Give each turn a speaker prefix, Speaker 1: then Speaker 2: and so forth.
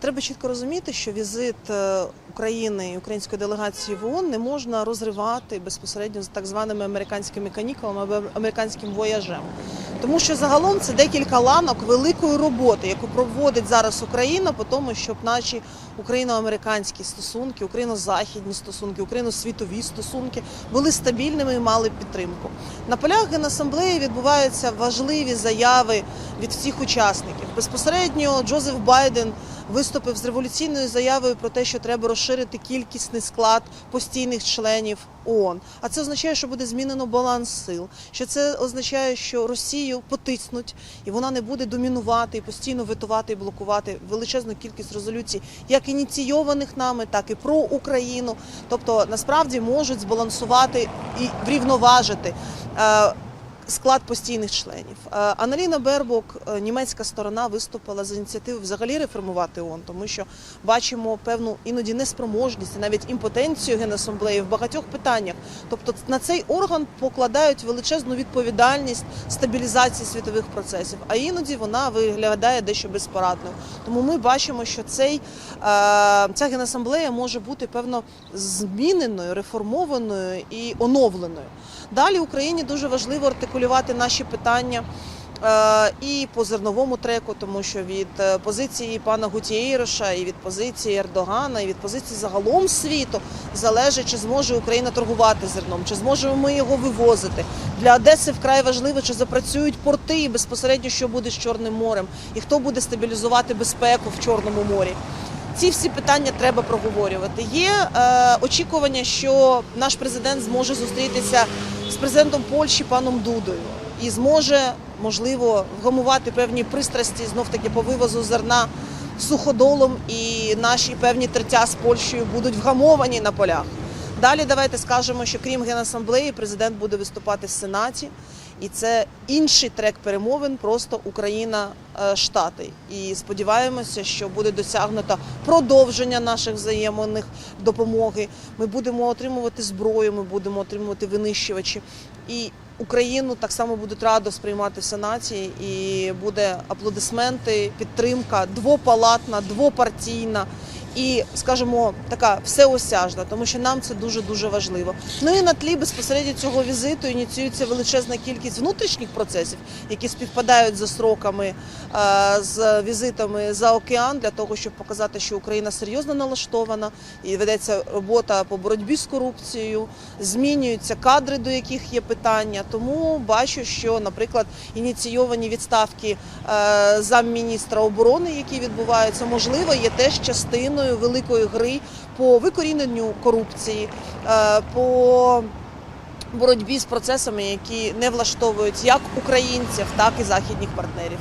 Speaker 1: Треба чітко розуміти, що візит е, України і української делегації в ООН не можна розривати безпосередньо з так званими американськими канікулами або американським вояжем. Тому що загалом це декілька ланок великої роботи, яку проводить зараз Україна по тому, щоб наші україно-американські стосунки, україно-західні стосунки, україно-світові стосунки були стабільними і мали підтримку. На полях Генасамблеї відбуваються важливі заяви від всіх учасників. Безпосередньо Джозеф Байден виступив з революційною заявою про те, що треба розширити кількісний склад постійних членів ООН. А це означає, що буде змінено баланс сил. Що це означає, що Росію потиснуть і вона не буде домінувати і постійно витувати і блокувати величезну кількість резолюцій, як ініційованих нами, так і про Україну. Тобто насправді можуть збалансувати і врівноважити. Склад постійних членів. Е, Аналіна Бербок, е, німецька сторона, виступила з ініціативи взагалі реформувати ООН, тому що бачимо певну іноді неспроможність, навіть імпотенцію генасамблеї в багатьох питаннях. Тобто на цей орган покладають величезну відповідальність стабілізації світових процесів, а іноді вона виглядає дещо безпорадною. Тому ми бачимо, що цей е, ця генасамблея може бути певно зміненою, реформованою і оновленою. Далі Україні дуже важливо артикулювати наші питання. е, І по зерновому треку, тому що від е, позиції пана Гутієроша, і від позиції Ердогана, і від позиції загалом світу залежить, чи зможе Україна торгувати зерном, чи зможемо ми його вивозити. Для Одеси вкрай важливо, чи запрацюють порти і безпосередньо, що буде з Чорним морем, і хто буде стабілізувати безпеку в Чорному морі. Ці всі питання треба проговорювати. Є е, очікування, що наш президент зможе зустрітися з президентом Польщі паном Дудою і зможе можливо вгамувати певні пристрасті знов таки по вивозу зерна суходолом, і наші певні тертя з Польщею будуть вгамовані на полях. Далі давайте скажемо, що крім генасамблеї, президент буде виступати в Сенаті, і це інший трек перемовин, просто Україна е, Штати. І сподіваємося, що буде досягнуто продовження наших взаємних допомоги. Ми будемо отримувати зброю, ми будемо отримувати винищувачі. І Україну так само будуть радо сприймати в Сенаті, і буде аплодисменти, підтримка двопалатна, двопартійна і, скажімо, така всеосяжна, тому що нам це дуже дуже важливо. Ну і на тлі безпосередньо цього візиту ініціюється величезна кількість внутрішніх процесів, які співпадають за сроками е, з візитами за океан, для того, щоб показати, що Україна серйозно налаштована і ведеться робота по боротьбі з корупцією, змінюються кадри, до яких є питання. Тому бачу, що, наприклад, ініційовані відставки е, замміністра оборони, які відбуваються, можливо, є теж частиною великої гри по викоріненню корупції, е, по боротьбі з процесами, які не влаштовують як українців, так і західних партнерів.